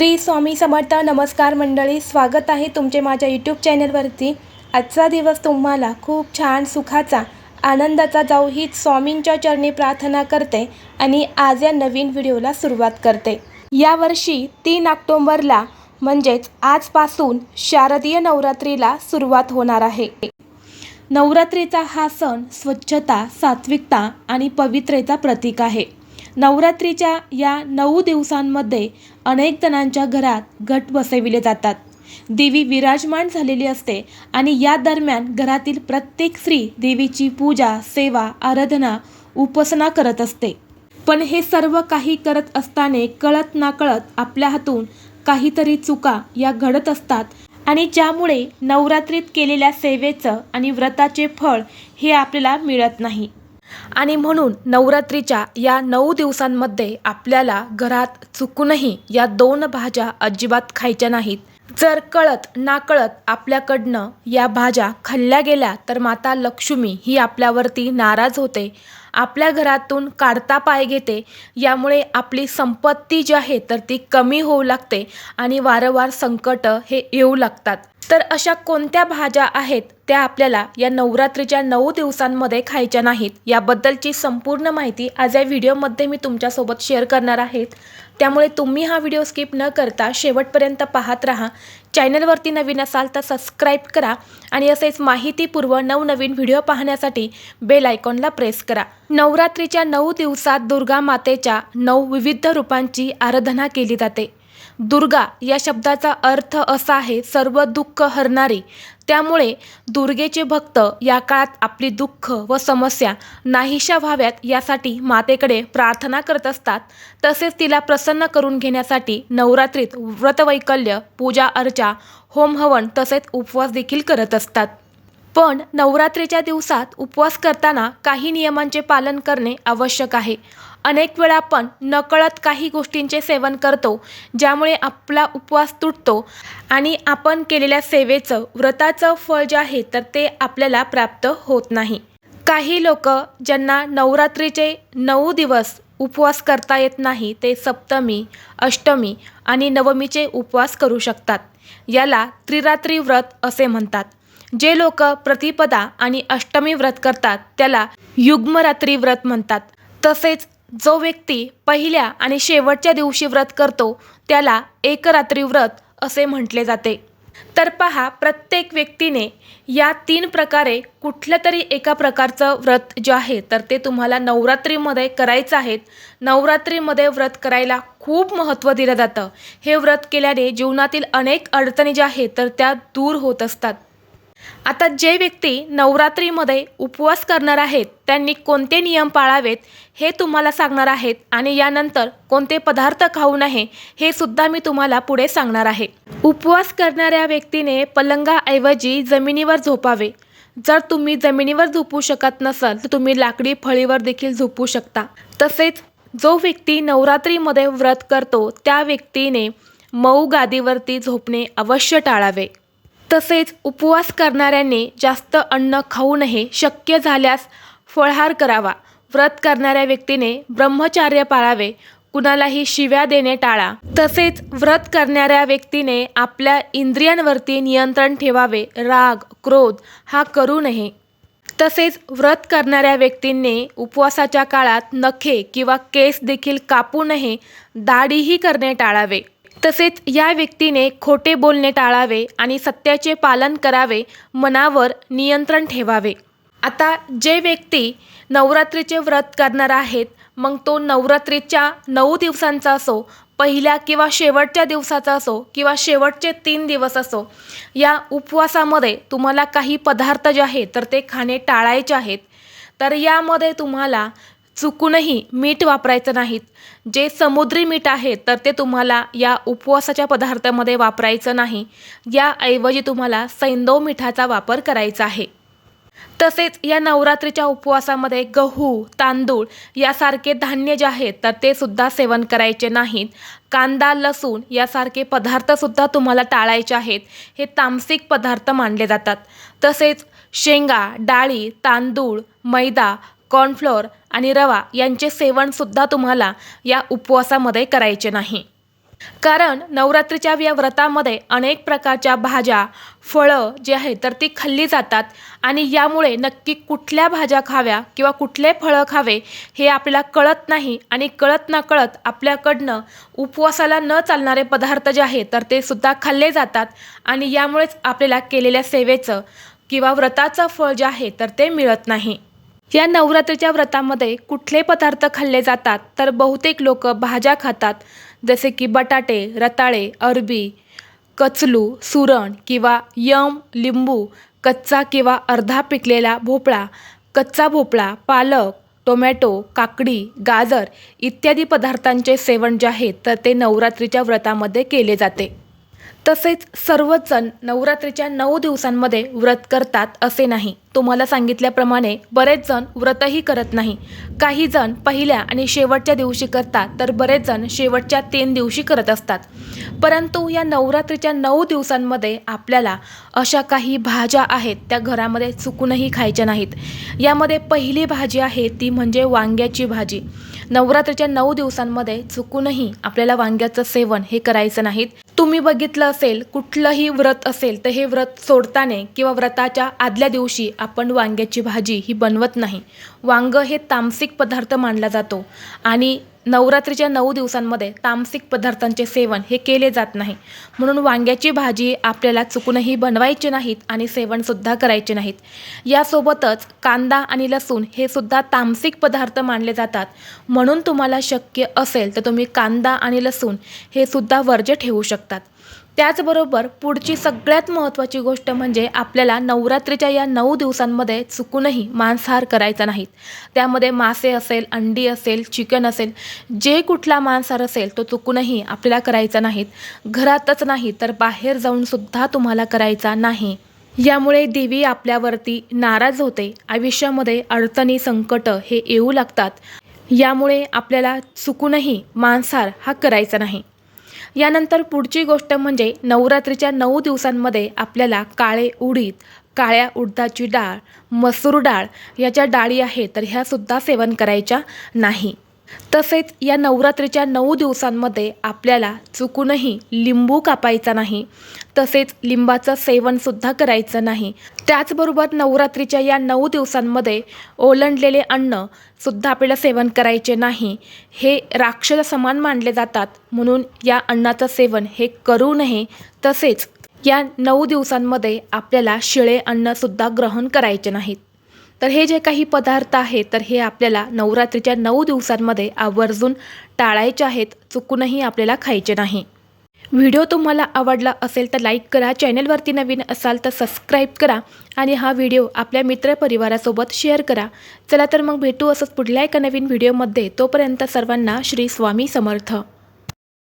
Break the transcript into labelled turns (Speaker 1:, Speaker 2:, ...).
Speaker 1: श्री स्वामी समर्थ नमस्कार मंडळी स्वागत आहे तुमचे माझ्या यूट्यूब चॅनलवरती आजचा दिवस तुम्हाला खूप छान सुखाचा आनंदाचा जाऊ ही स्वामींच्या चरणी प्रार्थना करते आणि आज या नवीन व्हिडिओला सुरुवात करते. यावर्षी तीन ऑक्टोंबरला म्हणजेच आजपासून शारदीय नवरात्रीला सुरुवात होणार आहे. नवरात्रीचा हा सण स्वच्छता सात्विकता आणि पवित्रेचा प्रतीक आहे. नवरात्रीच्या या नऊ दिवसांमध्ये अनेक जणांच्या घरात घट बसविले जातात. देवी विराजमान झालेली असते आणि या दरम्यान घरातील प्रत्येक स्त्री देवीची पूजा सेवा आराधना उपासना करत असते. पण हे सर्व काही करत असताना कळत नाकळत आपल्या हातून काहीतरी चुका या घडत असतात आणि ज्यामुळे नवरात्रीत केलेल्या सेवेचं आणि व्रताचे फळ हे आपल्याला मिळत नाही. आणि म्हणून नवरात्रीच्या या नऊ दिवसांमध्ये आपल्याला घरात चुकूनही या दोन भाज्या अजिबात खायच्या नाहीत. जर कळत नाकळत आपल्याकडनं या भाज्या खाल्ल्या गेल्या तर माता लक्ष्मी ही आपल्यावरती नाराज होते. आपल्या घरातून काढता पाय घेते. यामुळे आपली संपत्ती जी आहे तर ती कमी होऊ लागते आणि वारंवार संकट हे येऊ लागतात. तर अशा कोणत्या भाज्या आहेत त्या आपल्याला या नवरात्रीच्या नऊ दिवसांमध्ये खायच्या नाहीत याबद्दलची संपूर्ण माहिती आज या व्हिडिओमध्ये मी तुमच्यासोबत शेअर करणार आहेत. त्यामुळे तुम्ही हा व्हिडिओ स्किप न करता शेवटपर्यंत पाहत राहा. चॅनलवरती नवीन असाल तर सबस्क्राईब करा आणि असेच माहितीपूर्व नवनवीन व्हिडिओ पाहण्यासाठी बेल आयकॉनला प्रेस करा. नवरात्रीच्या नऊ दिवसात दुर्गा मातेच्या नऊ विविध रूपांची आराधना केली जाते. दुर्गा या शब्दाचा अर्थ असा आहे सर्व दुःख हरणारी. त्यामुळे दुर्गेचे भक्त या काळात आपली दुःख व समस्या नाहीशा व्हाव्यात यासाठी मातेकडे प्रार्थना करत असतात. तसेच तिला प्रसन्न करून घेण्यासाठी नवरात्रीत व्रतवैकल्य पूजा अर्चा होम हवन तसेच उपवास देखील करत असतात. पण नवरात्रीच्या दिवसात उपवास करताना काही नियमांचे पालन करणे आवश्यक आहे. अनेक वेळा आपण नकळत काही गोष्टींचे सेवन करतो ज्यामुळे आपला उपवास तुटतो आणि आपण केलेल्या सेवेचं व्रताचं फळ जे आहे तर ते आपल्याला प्राप्त होत नाही. काही लोक ज्यांना नवरात्रीचे नऊ दिवस उपवास करता येत नाही ते सप्तमी अष्टमी आणि नवमीचे उपवास करू शकतात. याला त्रिरात्री व्रत असे म्हणतात. जे लोक प्रतिपदा आणि अष्टमी व्रत करतात त्याला युग्मरात्री व्रत म्हणतात. तसेच जो व्यक्ती पहिल्या आणि शेवटच्या दिवशी व्रत करतो त्याला एकरात्री व्रत असे म्हटले जाते. तर पहा प्रत्येक व्यक्तीने या तीन प्रकारे कुठल्या तरी एका प्रकारचं व्रत जे आहे तर ते तुम्हाला नवरात्रीमध्ये करायचं आहे. नवरात्रीमध्ये व्रत करायला खूप महत्त्व दिलं जातं. हे व्रत केल्याने जीवनातील अनेक अडचणी ज्या आहेत तर त्या दूर होत असतात. आता जे व्यक्ती नवरात्रीमध्ये उपवास करणार आहेत त्यांनी कोणते नियम पाळावेत हे तुम्हाला सांगणार आहेत आणि यानंतर कोणते पदार्थ खाऊ नये हे सुद्धा मी तुम्हाला पुढे सांगणार आहे. उपवास करणाऱ्या व्यक्तीने पलंगाऐवजी जमिनीवर झोपावे. जर तुम्ही जमिनीवर झोपू शकत नसाल तर तुम्ही लाकडी फळीवर देखील झोपू शकता. तसेच जो व्यक्ती नवरात्रीमध्ये व्रत करतो त्या व्यक्तीने मऊ गादीवरती झोपणे अवश्य टाळावे. तसेच उपवास करणाऱ्यांनी जास्त अन्न खाऊ नये शक्य झाल्यास फळहार करावा. व्रत करणाऱ्या व्यक्तीने ब्रह्मचार्य पाळावे कुणालाही शिव्या देणे टाळा. तसेच व्रत करणाऱ्या व्यक्तीने आपल्या इंद्रियांवरती नियंत्रण ठेवावे. राग क्रोध हा करू नये. तसेच व्रत करणाऱ्या व्यक्तींनी उपवासाच्या काळात नखे किंवा केस देखील कापू नये दाढीही करणे टाळावे. तसेच या व्यक्तीने खोटे बोलणे टाळावे आणि सत्याचे पालन करावे मनावर नियंत्रण ठेवावे. आता जे व्यक्ती नवरात्रीचे व्रत करणार आहेत मग तो नवरात्रीच्या नऊ दिवसांचा असो पहिल्या किंवा शेवटच्या दिवसाचा असो किंवा शेवटचे तीन दिवस असो या उपवासामध्ये तुम्हाला काही पदार्थ जे आहेत तर ते खाणे टाळायचे आहेत. तर यामध्ये तुम्हाला चुकूनही मीठ वापरायचं नाहीत. जे समुद्री मीठ आहे तर ते तुम्हाला या उपवासाच्या पदार्थामध्ये वापरायचं नाही. याऐवजी तुम्हाला सैंदव मिठाचा वापर करायचा आहे. तसेच या नवरात्रीच्या उपवासामध्ये गहू तांदूळ यासारखे धान्य जे आहेत तर ते सुद्धा सेवन करायचे नाहीत. कांदा लसूण यासारखे पदार्थसुद्धा तुम्हाला टाळायचे आहेत. हे तामसिक पदार्थ मानले जातात. तसेच शेंगा डाळी तांदूळ मैदा कॉर्नफ्लोअर आणि रवा यांचे सेवनसुद्धा तुम्हाला या उपवासामध्ये करायचे नाही. कारण नवरात्रीच्या या व्रतामध्ये अनेक प्रकारच्या भाज्या फळं जे आहेत तर ती खाल्ली जातात. आणि यामुळे नक्की कुठल्या भाज्या खाव्या किंवा कुठले फळं खावे हे आपल्याला कळत नाही. आणि कळत ना कळत आपल्याकडनं उपवासाला न चालणारे पदार्थ जे आहेत तर ते सुद्धा खाल्ले जातात. आणि यामुळेच आपल्याला केलेल्या सेवेचं किंवा व्रताचं फळ जे आहे तर ते मिळत नाही. या नवरात्रीच्या व्रतामध्ये कुठले पदार्थ खाल्ले जातात तर बहुतेक लोक भाज्या खातात. जसे की बटाटे रताळे अरबी कचलू सुरण किंवा यम लिंबू कच्चा किंवा अर्धा पिकलेला भोपळा कच्चा भोपळा पालक टोमॅटो काकडी गाजर इत्यादी पदार्थांचे सेवन जे आहे तर ते नवरात्रीच्या व्रतामध्ये केले जाते. तसेच सर्वच जण नवरात्रीच्या नऊ दिवसांमध्ये व्रत करतात असे नाही. तुम्हाला सांगितल्याप्रमाणे बरेच जण व्रतही करत नाही. काही जण पहिल्या आणि शेवटच्या दिवशी करतात तर बरेच जण शेवटच्या तीन दिवशी करत असतात. परंतु या नवरात्रीच्या नऊ दिवसांमध्ये आपल्याला अशा काही भाज्या आहेत त्या घरामध्ये चुकूनही खायच्या नाहीत. यामध्ये पहिली भाजी आहे ती म्हणजे वांग्याची भाजी. नवरात्रीच्या नऊ दिवसांमध्ये चुकूनही आपल्याला वांग्याचं सेवन हे करायचं नाहीत. तुम्ही बघितलं असेल कुठलंही व्रत असेल तर हे व्रत सोडताना किंवा व्रताच्या आदल्या दिवशी आपण वांग्याची भाजी ही बनवत नाही. वांग हे तामसिक पदार्थ मानला जातो आणि नवरात्रीच्या नऊ दिवसांमध्ये तामसिक पदार्थांचे सेवन हे केले जात नाही. म्हणून वांग्याची भाजी आपल्याला चुकूनही बनवायची नाहीत आणि सेवनसुद्धा करायचे नाहीत. यासोबतच कांदा आणि लसूण हे सुद्धा तामसिक पदार्थ मानले जातात. म्हणून तुम्हाला शक्य असेल तर तुम्ही कांदा आणि लसूण हे सुद्धा वर्ज्य ठेवू शकतात. त्याचबरोबर पुढची सगळ्यात महत्त्वाची गोष्ट म्हणजे आपल्याला नवरात्रीच्या या नऊ दिवसांमध्ये चुकूनही मांसाहार करायचा नाहीत त्यामध्ये मासे असेल अंडी असेल चिकन असेल जे कुठला मांसाहार असेल तो चुकूनही आपल्याला करायचा नाहीत. घरातच नाही तर बाहेर जाऊन सुद्धा तुम्हाला करायचा नाही. यामुळे देवी आपल्यावरती नाराज होते. आयुष्यामध्ये अडचणी संकट हे येऊ लागतात. यामुळे आपल्याला चुकूनही मांसाहार हा करायचा नाही. यानंतर पुढची गोष्ट म्हणजे नवरात्रीच्या नऊ दिवसांमध्ये आपल्याला काळे उडीद काळ्या उडदाची डाळ मसूर डाळ याच्या डाळी आहेत तर ह्यासुद्धा सेवन करायच्या नाही. तसेच या नवरात्रीच्या नऊ दिवसांमध्ये आपल्याला चुकूनही लिंबू कापायचा नाही तसेच लिंबाचं सेवनसुद्धा करायचं नाही. त्याचबरोबर नवरात्रीच्या या नऊ दिवसांमध्ये ओलंडलेले अन्न सुद्धा आपल्याला सेवन करायचे नाही. हे राक्षस समान मानले जातात म्हणून या अन्नाचं सेवन हे करू नये. तसेच या नऊ दिवसांमध्ये आपल्याला शिळे अन्नसुद्धा ग्रहण करायचे नाहीत. तर हे जे काही पदार्थ आहेत तर हे आपल्याला नवरात्रीच्या नऊ दिवसांमध्ये आवर्जून टाळायचे आहेत चुकूनही आपल्याला खायचे नाही. व्हिडिओ तुम्हाला आवडला असेल तर लाईक करा चॅनलवरती नवीन असाल तर सबस्क्राईब करा आणि हा व्हिडिओ आपल्या मित्रपरिवारासोबत शेअर करा. चला तर मग भेटू असंच पुढल्या एका नवीन व्हिडिओमध्ये. तोपर्यंत सर्वांना श्री स्वामी समर्थ.